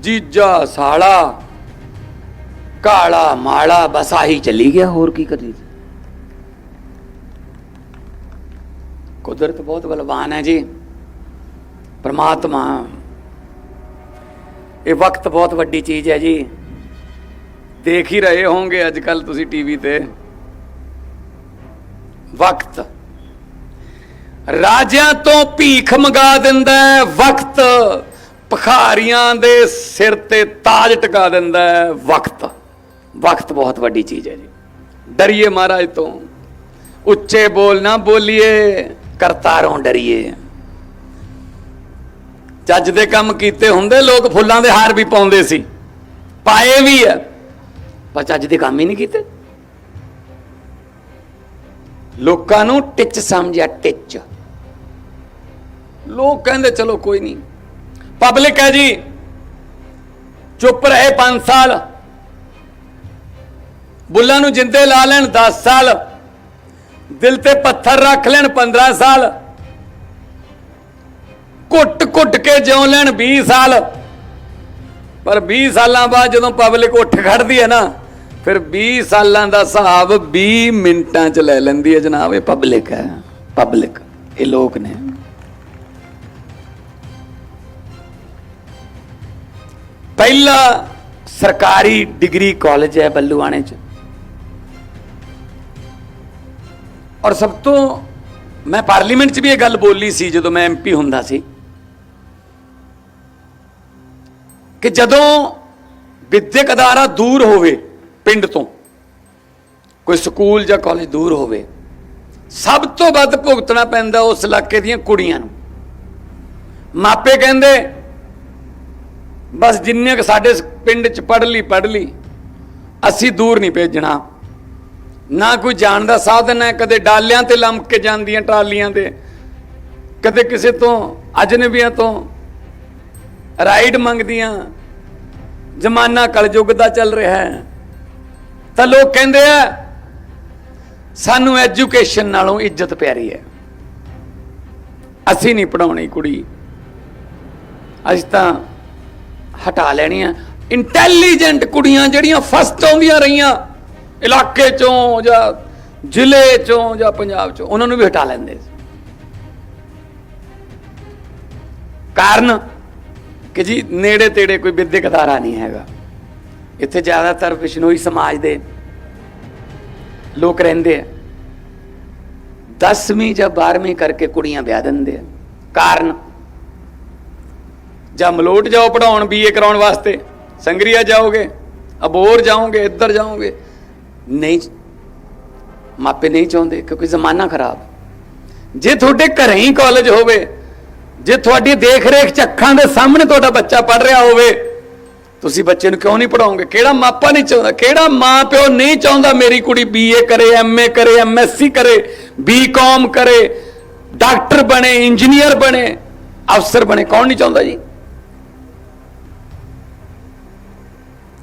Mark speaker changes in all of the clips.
Speaker 1: ਜੀਜਾ ਸਾਲਾ, ਕਾਲਾ ਮਾਲਾ, ਬਸ ਆਹੀ ਚੱਲੀ ਗਿਆ, ਹੋਰ ਕੀ ਕਰੀ ਕੁਦਰਤ ਬਹੁਤ ਬਲਵਾਨ ਹੈ ਜੀ। ਪ੍ਰਮਾਤਮਾ, ਇਹ ਵਕਤ ਬਹੁਤ ਵੱਡੀ ਚੀਜ਼ ਹੈ ਜੀ। ਦੇਖ ਹੀ ਰਹੇ ਹੋਵੋਗੇ ਅੱਜ ਕੱਲ ਤੁਸੀਂ ਟੀਵੀ ਤੇ। ਵਕਤ। ਰਾਜਿਆਂ ਤੋਂ ਭੀਖ ਮੰਗਾ ਦਿੰਦਾ ਹੈ, ਵਕਤ। ਭਖਾਰੀਆਂ ਦੇ ਸਿਰ ਤੇ ਤਾਜ ਟਿਕਾ ਦਿੰਦਾ ਹੈ ਵਕਤ। ਵਕਤ ਬਹੁਤ ਵੱਡੀ ਚੀਜ਼ ਹੈ ਜੀ। ਡਰੀਏ ਮਹਾਰਾਜ ਤੋਂ। ਉੱਚੇ ਬੋਲ ਨਾ ਬੋਲੀਏ, ਕਰਤਾਰੋਂ ਡਰੀਏ। ਚੱਜ ਦੇ ਕੰਮ ਕੀਤੇ ਹੁੰਦੇ, ਲੋਕ ਫੁੱਲਾਂ ਦੇ ਹਾਰ ਵੀ ਪਾਉਂਦੇ ਸੀ। ਪਾਏ ਵੀ ਆ ਪਰ ਚੱਜ ਦੇ ਕੰਮ ਹੀ ਨਹੀਂ ਕੀਤੇ। ਲੋਕਾਂ ਨੂੰ ਟਿੱਚ ਸਮਝਿਆ, ਟਿੱਚ। ਲੋਕ ਕਹਿੰਦੇ, ਚਲੋ ਕੋਈ ਨਹੀਂ ਪਬਲਿਕ ਹੈ ਜੀ। ਚੁੱਪ ਰਹੇ 5 ਸਾਲ। ਬੁੱਲਾਂ ਨੂੰ ਜਿੰਦੇ ਲਾ ਲੈਣ 10 ਸਾਲ। ਦਿਲ ਤੇ ਪੱਥਰ ਰੱਖ ਲੈਣ 15 ਸਾਲ। ਘੁੱਟ ਘੁੱਟ ਕੇ ਜਿਉ ਲੈਣ 20 ਸਾਲ। ਪਰ 20 ਸਾਲਾਂ ਬਾਅਦ ਜਦੋਂ ਪਬਲਿਕ ਉੱਠ ਖੜਦੀ ਹੈ ਨਾ, ਫਿਰ 20 ਸਾਲਾਂ ਦਾ ਹਿਸਾਬ 20 ਮਿੰਟਾਂ ਚ ਲੈ ਲੈਂਦੀ ਹੈ ਜਨਾਬ, ਇਹ ਪਬਲਿਕ ਹੈ, ਪਬਲਿਕ, ਇਹ ਲੋਕ ਨੇ। ਪਹਿਲਾ ਸਰਕਾਰੀ ਡਿਗਰੀ ਕਾਲਜ ਹੈ ਬੱਲੂਆਣੇ ਚ। ਔਰ ਸਭ ਤੋਂ ਮੈਂ ਪਾਰਲੀਮੈਂਟ 'ਚ ਵੀ ਇਹ ਗੱਲ ਬੋਲੀ ਸੀ ਜਦੋਂ ਮੈਂ ਐਮਪੀ ਹੁੰਦਾ ਸੀ ਕਿ ਜਦੋਂ ਵਿਦਿਅਕ ਅਦਾਰਾ ਦੂਰ ਹੋਵੇ ਪਿੰਡ ਤੋਂ, ਕੋਈ ਸਕੂਲ ਜਾਂ ਕਾਲਜ ਦੂਰ ਹੋਵੇ, ਸਭ ਤੋਂ ਵੱਧ ਭੁਗਤਣਾ ਪੈਂਦਾ ਉਸ ਇਲਾਕੇ ਦੀਆਂ ਕੁੜੀਆਂ ਨੂੰ। ਮਾਪੇ ਕਹਿੰਦੇ ਬਸ ਜਿੰਨੇ ਕ ਸਾਡੇ ਪਿੰਡ 'ਚ ਪੜ ਲਈ ਪੜ ਲਈ, ਅਸੀਂ ਦੂਰ ਨਹੀਂ ਭੇਜਣਾ। ਨਾ ਕੋਈ ਜਾਣ ਦਾ ਸਾਧਨ ਹੈ, ਕਦੇ ਡਾਲਿਆਂ ਤੇ ਲੰਮਕ ਕੇ ਜਾਂਦੀਆਂ ਟਰਾਲੀਆਂ ਤੇ, ਕਦੇ ਕਿਸੇ ਤੋਂ ਅਜਨਬੀਆਂ ਤੋਂ ਰਾਈਡ ਮੰਗਦੀਆਂ। ਜ਼ਮਾਨਾ ਕਲਯੁੱਗ ਦਾ ਚੱਲ ਰਿਹਾ ਹੈ। ਤਾਂ ਲੋਕ ਕਹਿੰਦੇ ਆ, ਸਾਨੂੰ ਐਜੂਕੇਸ਼ਨ ਨਾਲੋਂ ਇੱਜ਼ਤ ਪਿਆਰੀ ਹੈ। ਅਸੀਂ ਨਹੀਂ ਪੜਾਉਣੀ ਕੁੜੀ। ਅਸੀਂ ਤਾਂ ਹਟਾ ਲੈਣੀਆਂ। ਇੰਟੈਲੀਜੈਂਟ ਕੁੜੀਆਂ ਜਿਹੜੀਆਂ ਫਸਟ ਆਉਂਦੀਆਂ ਰਹੀਆਂ, ਇਲਾਕੇ ਚੋਂ ਜਾਂ ਜ਼ਿਲ੍ਹੇ ਚੋਂ ਜਾਂ ਪੰਜਾਬ ਚੋਂ, ਉਹਨਾਂ ਨੂੰ ਵੀ ਹਟਾ ਲੈਂਦੇ ਸੀ। ਕਾਰਨ ਕਿ ਜੀ, ਨੇੜੇ ਤੇੜੇ ਕੋਈ ਵਿਦਿਅਕ ਅਦਾਰਾ ਨਹੀਂ ਹੈਗਾ। ਇੱਥੇ ਜ਼ਿਆਦਾਤਰ ਬਿਸ਼ਨੋਈ ਸਮਾਜ ਦੇ ਲੋਕ ਰਹਿੰਦੇ ਆ। 10ਵੀਂ ਜਾਂ 12ਵੀਂ ਕਰਕੇ ਕੁੜੀਆਂ ਵਿਆਹ ਦਿੰਦੇ ਆ। ਕਾਰਨ ਜਾਂ ਮਲੋਟ ਜਾਓ ਪੜਾਉਣ ਬੀਏ ਕਰਾਉਣ ਵਾਸਤੇ? ਸੰਗਰੀਆ ਜਾਓਗੇ? ਅਬੋਰ ਜਾਓਗੇ? ਇੱਧਰ ਜਾਓਗੇ? ਨਹੀਂ, ਮਾਪੇ ਨਹੀਂ ਚਾਹੁੰਦੇ ਕਿਉਂਕਿ ਜ਼ਮਾਨਾ ਖਰਾਬ। ਜੇ ਤੁਹਾਡੇ ਘਰੇ ਹੀ ਕਾਲਜ ਹੋਵੇ, ਜੇ ਤੁਹਾਡੀ ਦੇਖ ਰੇਖ ਚ ਅੱਖਾਂ ਦੇ ਸਾਹਮਣੇ ਤੁਹਾਡਾ ਬੱਚਾ ਪੜ ਰਿਹਾ ਹੋਵੇ, ਤੁਸੀਂ ਬੱਚੇ ਨੂੰ ਕਿਉਂ ਨਹੀਂ ਪੜਾਓਗੇ ਕਿਹੜਾ ਮਾਪਾ ਨਹੀਂ ਚਾਹੁੰਦਾ? ਕਿਹੜਾ ਮਾਂ ਪਿਓ ਨਹੀਂ ਚਾਹੁੰਦਾ ਮੇਰੀ ਕੁੜੀ ਬੀਏ ਕਰੇ ਐਮਏ ਕਰੇ ਐਮਐਸਸੀ ਕਰੇ ਬੀਕਾਮ ਕਰੇ, ਡਾਕਟਰ ਬਣੇ, ਇੰਜੀਨੀਅਰ ਬਣੇ, ਅਫਸਰ ਬਣੇ? ਕੌਣ ਨਹੀਂ ਚਾਹੁੰਦਾ ਜੀ?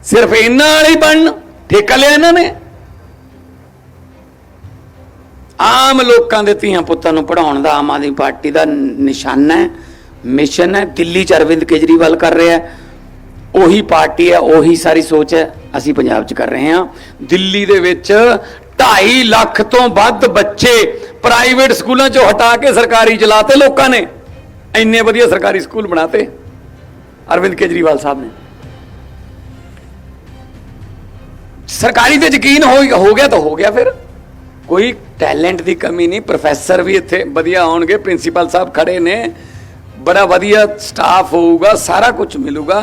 Speaker 1: ਸਿਰਫ ਇਹਨਾਂ ਵਾਲੇ ਬਣਨ, ਠੇਕਾ ਲਿਆ ਇਹਨਾਂ ਨੇ। ਆਮ ਲੋਕਾਂ ਦੇ ਧੀਆਂ ਪੁੱਤਾਂ ਨੂੰ ਪੜਾਉਣ ਦਾ ਆਮ ਆਦਮੀ ਪਾਰਟੀ ਦਾ ਨਿਸ਼ਾਨਾ ਹੈ, ਮਿਸ਼ਨ ਹੈ, ਦਿੱਲੀ ਚ ਅਰਵਿੰਦ ਕੇਜਰੀਵਾਲ ਕਰ ਰਿਹਾ ਹੈ। ਉਹੀ ਪਾਰਟੀ ਹੈ, ਉਹੀ ਸਾਰੀ ਸੋਚ ਹੈ, ਅਸੀਂ ਪੰਜਾਬ ਚ ਕਰ ਰਹੇ ਹਾਂ। ਦਿੱਲੀ ਦੇ ਵਿੱਚ 2.5 ਲੱਖ ਤੋਂ ਵੱਧ ਬੱਚੇ ਪ੍ਰਾਈਵੇਟ ਸਕੂਲਾਂ ਚੋਂ ਹਟਾ ਕੇ ਸਰਕਾਰੀ ਚਲਾਤੇ ਲੋਕਾਂ ਨੇ। ਇੰਨੇ ਵਧੀਆ ਸਰਕਾਰੀ ਸਕੂਲ ਬਣਾਤੇ, ਅਰਵਿੰਦ ਕੇਜਰੀਵਾਲ ਸਾਹਿਬ ਨੇ। ਸਰਕਾਰੀ ਤੇ ਯਕੀਨ ਹੋ ਹੋ ਗਿਆ ਤਾਂ ਹੋ ਗਿਆ ਫਿਰ। ਕੋਈ ਟੈਲੈਂਟ ਦੀ ਕਮੀ ਨਹੀਂ, ਪ੍ਰੋਫੈਸਰ ਵੀ ਇੱਥੇ ਵਧੀਆ ਆਉਣਗੇ ਪ੍ਰਿੰਸੀਪਲ ਸਾਹਿਬ ਖੜੇ ਨੇ। ਬੜਾ ਵਧੀਆ ਸਟਾਫ ਹੋਊਗਾ, ਸਾਰਾ ਕੁਝ ਮਿਲੂਗਾ।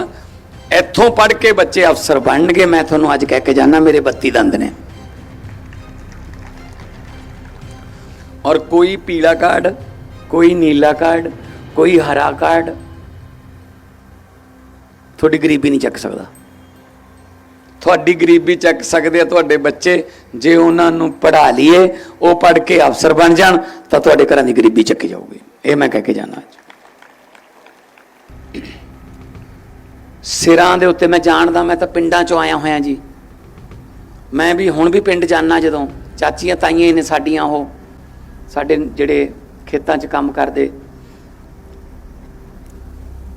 Speaker 1: ਇੱਥੋਂ ਪੜ੍ਹ ਕੇ ਬੱਚੇ ਅਫਸਰ ਬਣਨਗੇ। ਮੈਂ ਤੁਹਾਨੂੰ ਅੱਜ ਕਹਿ ਕੇ ਜਾਣਾ ਮੇਰੇ 32 ਦੰਦ ਨੇ। ਔਰ ਕੋਈ ਪੀਲਾ ਕਾਰਡ, ਕੋਈ ਨੀਲਾ ਕਾਰਡ, ਕੋਈ ਹਰਾ ਕਾਰਡ, ਤੁਹਾਡੀ ਗਰੀਬੀ ਨਹੀਂ ਚੱਕ ਸਕਦਾ। ਤੁਹਾਡੀ ਗਰੀਬੀ ਚੱਕ ਸਕਦੇ ਆ ਤੁਹਾਡੇ ਬੱਚੇ, ਜੇ ਉਹਨਾਂ ਨੂੰ ਪੜ੍ਹਾ ਲਈਏ, ਉਹ ਪੜ੍ਹ ਕੇ ਅਫਸਰ ਬਣ ਜਾਣ, ਤਾਂ ਤੁਹਾਡੇ ਘਰਾਂ ਦੀ ਗਰੀਬੀ ਚੱਕੀ ਜਾਊਗੀ। ਇਹ ਮੈਂ ਕਹਿ ਕੇ ਜਾਣਾ ਅੱਜ। ਸਿਰਾਂ ਦੇ ਉੱਤੇ ਮੈਂ ਜਾਣਦਾ, ਮੈਂ ਤਾਂ ਪਿੰਡਾਂ ਚੋਂ ਆਇਆ ਹੋਇਆ ਜੀ। ਮੈਂ ਵੀ ਹੁਣ ਵੀ ਪਿੰਡ ਜਾਣਾ ਜਦੋਂ, ਚਾਚੀਆਂ ਤਾਈਆਂ ਹੀ ਨੇ ਸਾਡੀਆਂ ਉਹ, ਸਾਡੇ ਜਿਹੜੇ ਖੇਤਾਂ 'ਚ ਕੰਮ ਕਰਦੇ।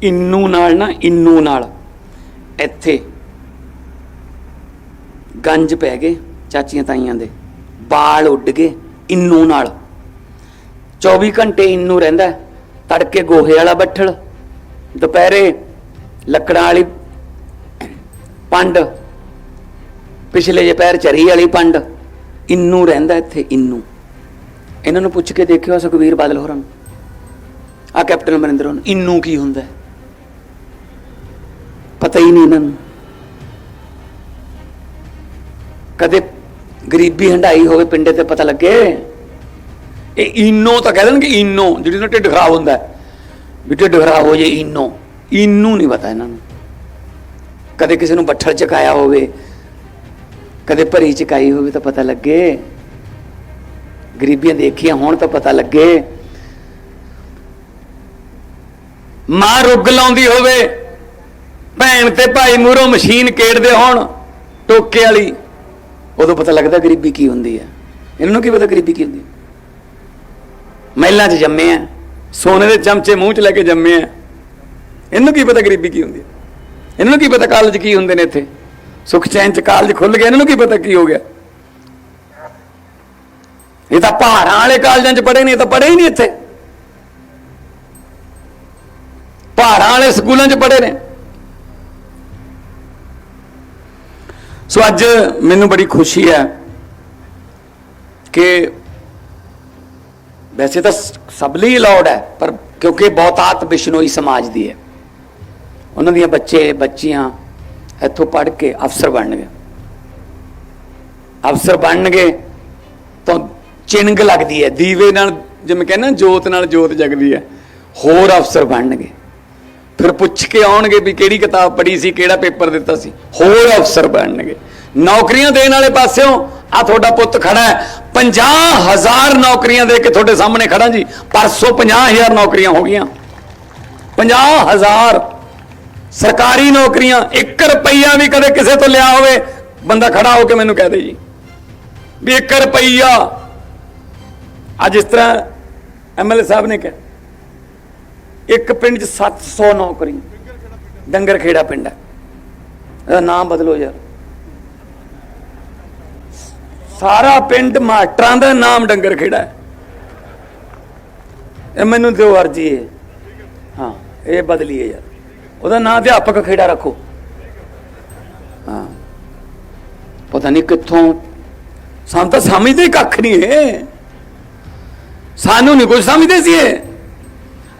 Speaker 1: ਇੰਨੂ ਨਾਲ ਨਾ, ਇੰਨੂ ਨਾਲ, ਇੱਥੇ ਗੰਜ ਪੈ ਗਏ ਚਾਚੀਆਂ ਤਾਈਆਂ ਦੇ। ਬਾਲ ਉੱਡ ਗਏ ਇੰਨੂ ਨਾਲ। 24 ਘੰਟੇ ਇੰਨੂ ਰਹਿੰਦਾ ਤੜਕੇ ਗੋਹੇ ਵਾਲਾ ਬੱਠਲ, ਦੁਪਹਿਰੇ ਲੱਕੜਾਂ ਵਾਲੀ ਪੰਡ, ਪਿਛਲੇ ਜੇ ਪੈਰ ਚਰੀ ਵਾਲੀ ਪੰਡ, ਇੰਨੂ ਰਹਿੰਦਾ ਇੱਥੇ, ਇੰਨੂ। ਇਹਨਾਂ ਨੂੰ ਪੁੱਛ ਕੇ ਦੇਖਿਓ ਸੁਖਵੀਰ ਬਾਦਲ ਹੋਰਾਂ ਨੂੰ। ਆ ਕੈਪਟਨ ਅਮਰਿੰਦਰ ਨੂੰ। ਇੰਨੂ ਕੀ ਹੁੰਦਾ ਪਤਾ ਹੀ ਨਹੀਂ ਇਹਨਾਂ ਨੂੰ। ਕਦੇ ਗਰੀਬੀ ਹੰਡਾਈ ਹੋਵੇ ਪਿੰਡੇ ਤੇ ਪਤਾ ਲੱਗੇ? ਇਹ ਇਨੋ ਤਾਂ ਕਹਿ ਦੇਣਗੇ ਇਨੋ, ਜਿਹੜੀ ਨਾ ਢਿੱਡ ਖਰਾਬ ਹੁੰਦਾ ਵੀ ਢਿੱਡ ਖਰਾਬ ਹੋ ਜੇ ਇਨੋ। ਇਨੂ ਨਹੀਂ ਪਤਾ ਇਹਨਾਂ ਨੂੰ। ਕਦੇ ਕਿਸੇ ਨੂੰ ਬੱਠਲ ਚਕਾਇਆ ਹੋਵੇ, ਕਦੇ ਭਰੀ ਚਕਾਈ ਹੋਵੇ ਤਾਂ ਪਤਾ ਲੱਗੇ। ਗਰੀਬੀਆਂ ਦੇਖੀਆਂ ਹੋਣ ਤਾਂ ਪਤਾ ਲੱਗੇ। ਮਾਂ ਰੁੱਗ ਲਾਉਂਦੀ ਹੋਵੇ, ਭੈਣ ਤੇ ਭਾਈ ਮੂਹਰੋਂ ਮਸ਼ੀਨ ਕੇੜਦੇ ਹੋਣ, ਟੋਕੇ ਵਾਲੀ। ਉਦੋਂ ਪਤਾ ਲੱਗਦਾ ਗਰੀਬੀ ਕੀ ਹੁੰਦੀ ਹੈ। ਇਹਨਾਂ ਨੂੰ ਕੀ ਪਤਾ ਗਰੀਬੀ ਕੀ ਹੁੰਦੀ ਮਹਿਲਾਂ 'ਚ ਜੰਮੇ ਆ, ਸੋਨੇ ਦੇ ਚਮਚੇ ਮੂੰਹ 'ਚ ਲੈ ਕੇ ਜੰਮੇ ਆ। ਇਹਨੂੰ ਕੀ ਪਤਾ ਗਰੀਬੀ ਕੀ ਹੁੰਦੀ ਹੈ? ਇਹਨਾਂ ਨੂੰ ਕੀ ਪਤਾ ਕਾਲਜ ਕੀ ਹੁੰਦੇ ਨੇ ਇੱਥੇ? ਸੁਖ ਚੈਨ 'ਚ ਕਾਲਜ ਖੁੱਲ ਗਿਆ, ਇਹਨਾਂ ਨੂੰ ਕੀ ਪਤਾ ਕੀ ਹੋ ਗਿਆ? ਇਹ ਤਾਂ ਪਹਾੜਾਂ ਵਾਲੇ ਕਾਲਜਾਂ 'ਚ ਪੜ੍ਹੇ ਨਹੀਂ ਇਹ ਤਾਂ ਪੜ੍ਹੇ ਹੀ ਨਹੀਂ ਇੱਥੇ। ਪਹਾੜਾਂ ਵਾਲੇ ਸਕੂਲਾਂ 'ਚ ਪੜ੍ਹੇ ਨੇ। ਸੋ ਅੱਜ ਮੈਨੂੰ ਬੜੀ ਖੁਸ਼ੀ ਹੈ ਕਿ ਵੈਸੇ ਤਾਂ ਸਭ ਲਈ ਅਲਾਉਡ ਹੈ, ਪਰ ਕਿਉਂਕਿ ਬਹੁਤਾਤ ਬਿਸ਼ਨੋਈ ਸਮਾਜ ਦੀ ਹੈ। ਉਹਨਾਂ ਦੀਆਂ ਬੱਚੇ, ਬੱਚੀਆਂ ਇੱਥੋਂ ਪੜ੍ਹ ਕੇ ਅਫਸਰ ਬਣਨਗੇ। ਅਫਸਰ ਬਣਨਗੇ ਤਾਂ ਚਿੰਗ ਲੱਗਦੀ ਹੈ, ਦੀਵੇ ਨਾਲ, ਜਿਵੇਂ ਕਹਿੰਦਾ ਜੋਤ ਨਾਲ ਜੋਤ ਜਗਦੀ ਹੈ, ਹੋਰ ਅਫਸਰ ਬਣਨਗੇ। ਫਿਰ ਪੁੱਛ ਕੇ ਆਉਣਗੇ ਵੀ ਕਿਹੜੀ ਕਿਤਾਬ ਪੜ੍ਹੀ ਸੀ, ਕਿਹੜਾ ਪੇਪਰ ਦਿੱਤਾ ਸੀ। ਹੋਰ ਅਫਸਰ ਬਣਨਗੇ। ਨੌਕਰੀਆਂ ਦੇਣ ਵਾਲੇ ਪਾਸਿਓਂ ਆ ਤੁਹਾਡਾ ਪੁੱਤ ਖੜਾ ਹੈ। 50000 ਨੌਕਰੀਆਂ ਦੇ ਕੇ ਤੁਹਾਡੇ ਸਾਹਮਣੇ ਖੜਾ ਜੀ। ਪਰਸੋਂ 50000 ਨੌਕਰੀਆਂ ਹੋ ਗਈਆਂ। 50000 ਸਰਕਾਰੀ ਨੌਕਰੀਆਂ 1 ਰੁਪਈਆ ਵੀ ਕਦੇ ਕਿਸੇ ਤੋਂ ਲਿਆ ਹੋਵੇ, ਬੰਦਾ ਖੜਾ ਹੋ ਕੇ ਮੈਨੂੰ ਕਹਿ ਦੇ ਜੀ। ਵੀ 1 ਰੁਪਈਆ। ਅੱਜ ਇਸ ਤਰ੍ਹਾਂ ਐਮਐਲਏ ਸਾਹਿਬ ਨੇ ਕਿਹਾ ਇੱਕ ਪਿੰਡ 'ਚ 700 ਨੌਕਰੀ। ਡੰਗਰ ਖੇੜਾ ਪਿੰਡ ਹੈ ਇਹਦਾ ਨਾਮ ਬਦਲੋ ਯਾਰ। ਸਾਰਾ ਪਿੰਡ ਮਾਸਟਰਾਂ ਦਾ ਨਾਮ ਡੰਗਰ ਖੇੜਾ ਹੈ। ਇਹ ਮੈਨੂੰ ਦਿਓ ਅਰਜੀ ਹੈ ਹਾਂ, ਇਹ ਬਦਲੀਏ ਯਾਰ। ਉਹਦਾ ਨਾਮ ਅਧਿਆਪਕ ਖੇੜਾ ਰੱਖੋ। ਹਾਂ। ਪਤਾ ਨਹੀਂ ਕਿੱਥੋਂ। ਸਾਨੂੰ ਤਾਂ ਸਮਝਦੇ ਕੱਖ ਨਹੀਂ ਹੈ ਸਾਨੂੰ ਨਹੀਂ ਕੁਝ ਸਮਝਦੇ ਸੀ ਇਹ।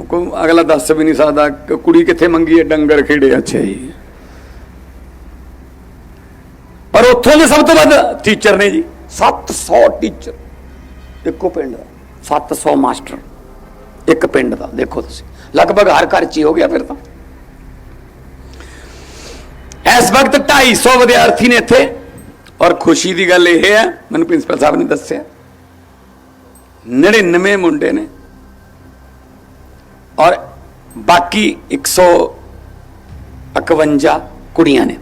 Speaker 1: ਕੋਈ ਅਗਲਾ ਦੱਸ ਵੀ ਨਹੀਂ ਸਕਦਾ ਕਿ ਕੁੜੀ ਕਿੱਥੇ ਮੰਗੀ ਹੈ, ਡੰਗਰ ਖੇੜੇ ਅੱਛਾ ਜੀ। ਪਰ ਉੱਥੋਂ ਦੇ ਸਭ ਤੋਂ ਵੱਧ ਟੀਚਰ ਨੇ ਜੀ 700 ਟੀਚਰ ਇੱਕੋ ਪਿੰਡ ਦਾ 700 ਮਾਸਟਰ, ਇੱਕ ਪਿੰਡ ਦਾ, ਦੇਖੋ ਤੁਸੀਂ। ਲਗਭਗ ਹਰ ਘਰ ਚ ਹੀ ਹੋ ਗਿਆ ਫਿਰ ਤਾਂ। ਇਸ ਵਕਤ 250 ਵਿਦਿਆਰਥੀ ਨੇ ਇੱਥੇ। ਔਰ ਖੁਸ਼ੀ ਦੀ ਗੱਲ ਇਹ ਹੈ, ਮੈਨੂੰ ਪ੍ਰਿੰਸੀਪਲ ਸਾਹਿਬ ਨੇ ਦੱਸਿਆ 99 ਮੁੰਡੇ ਨੇ। ਔਰ ਬਾਕੀ 151 ਕੁੜੀਆਂ ਨੇ।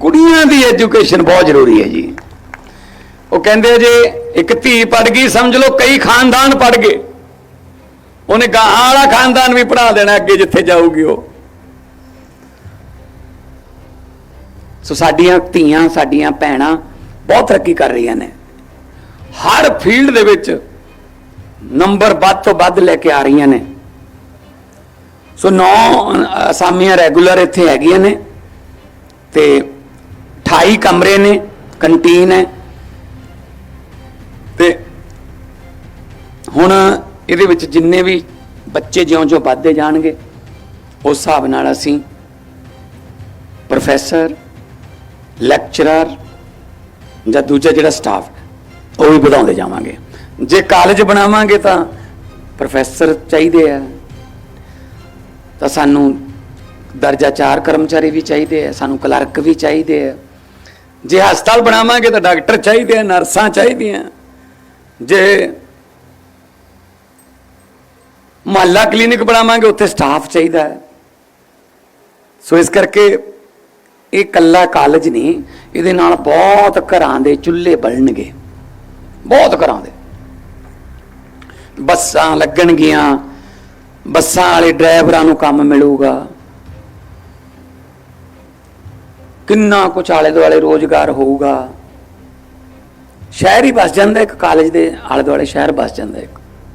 Speaker 1: ਕੁੜੀਆਂ ਦੀ ਐਜੂਕੇਸ਼ਨ ਬਹੁਤ ਜ਼ਰੂਰੀ ਹੈ ਜੀ। ਉਹ ਕਹਿੰਦੇ ਜੇ ਇੱਕ ਧੀ ਪੜ ਗਈ, ਸਮਝ ਲਓ ਕਈ ਖਾਨਦਾਨ ਪੜ ਗਏ। ਉਹਨੇ ਗਾਹਾਂ ਵਾਲਾ ਖਾਨਦਾਨ ਵੀ ਪੜਾ ਦੇਣਾ ਅੱਗੇ ਜਿੱਥੇ ਜਾਊਗੀ ਉਹ। ਸੋ ਸਾਡੀਆਂ ਧੀਆਂ, ਸਾਡੀਆਂ ਭੈਣਾਂ ਬਹੁਤ ਤਰੱਕੀ ਕਰ ਰਹੀਆਂ ਨੇ। ਹਰ ਫੀਲਡ ਦੇ ਵਿੱਚ ਨੰਬਰ ਵੱਧ ਤੋਂ ਵੱਧ ਲੈ ਕੇ ਆ ਰਹੀਆਂ ਨੇ। ਸੋ ਨੌ ਅਸਾਮੀਆਂ ਰੈਗੂਲਰ ਇੱਥੇ ਹੈਗੀਆਂ ਨੇ ਤੇ 28 ਕਮਰੇ ਨੇ ਕੰਟੀਨ ਹੈ। ਤੇ ਹੁਣ ਇਹਦੇ ਵਿੱਚ ਜਿੰਨੇ ਵੀ ਬੱਚੇ ਜਿਉਂ-ਜਿਉਂ ਵੱਧਦੇ ਜਾਣਗੇ, ਉਸ ਹਿਸਾਬ ਨਾਲ ਅਸੀਂ ਪ੍ਰੋਫੈਸਰ ਲੈਕਚਰਰ ਜਾਂ ਦੂਜਾ ਜਿਹੜਾ ਸਟਾਫ ਉਹ ਵੀ ਵਧਾਉਂਦੇ ਜਾਵਾਂਗੇ। ਜੇ ਕਾਲਜ ਬਣਾਵਾਂਗੇ ਤਾਂ ਪ੍ਰੋਫੈਸਰ ਚਾਹੀਦੇ ਆ। ਤਾਂ ਸਾਨੂੰ ਦਰਜਾ 4 ਕਰਮਚਾਰੀ ਵੀ ਚਾਹੀਦੇ ਆ, ਸਾਨੂੰ ਕਲਰਕ ਵੀ ਚਾਹੀਦੇ ਆ। ਜੇ ਹਸਪਤਾਲ ਬਣਾਵਾਂਗੇ ਤਾਂ ਡਾਕਟਰ ਚਾਹੀਦੇ ਆ, ਨਰਸਾਂ ਚਾਹੀਦੀਆਂ। ਜੇ ਮੁਹੱਲਾ ਕਲੀਨਿਕ ਬਣਾਵਾਂਗੇ, ਉੱਥੇ ਸਟਾਫ ਚਾਹੀਦਾ ਹੈ। ਸੋ ਇਸ ਕਰਕੇ ਇਹ ਕੱਲਾ ਕਾਲਜ ਨਹੀਂ, ਇਹਦੇ ਨਾਲ ਬਹੁਤ ਘਰਾਂ ਦੇ ਚੁੱਲ੍ਹੇ ਬਲਣਗੇ। ਬਹੁਤ ਘਰਾਂ ਦੇ। ਬੱਸਾਂ ਲੱਗਣਗੀਆਂ ਬੱਸਾਂ ਵਾਲੇ ਡਰਾਈਵਰਾਂ ਨੂੰ ਕੰਮ ਮਿਲੂਗਾ। ਕਿੰਨਾ ਕੁਛ ਆਲੇ ਦੁਆਲੇ ਰੋਜ਼ਗਾਰ ਹੋਊਗਾ। ਸ਼ਹਿਰ ਹੀ ਬਸ ਜਾਂਦਾ ਇੱਕ ਕਾਲਜ ਦੇ ਆਲੇ ਦੁਆਲੇ ਸ਼ਹਿਰ ਬਸ ਜਾਂਦਾ ਇੱਕ।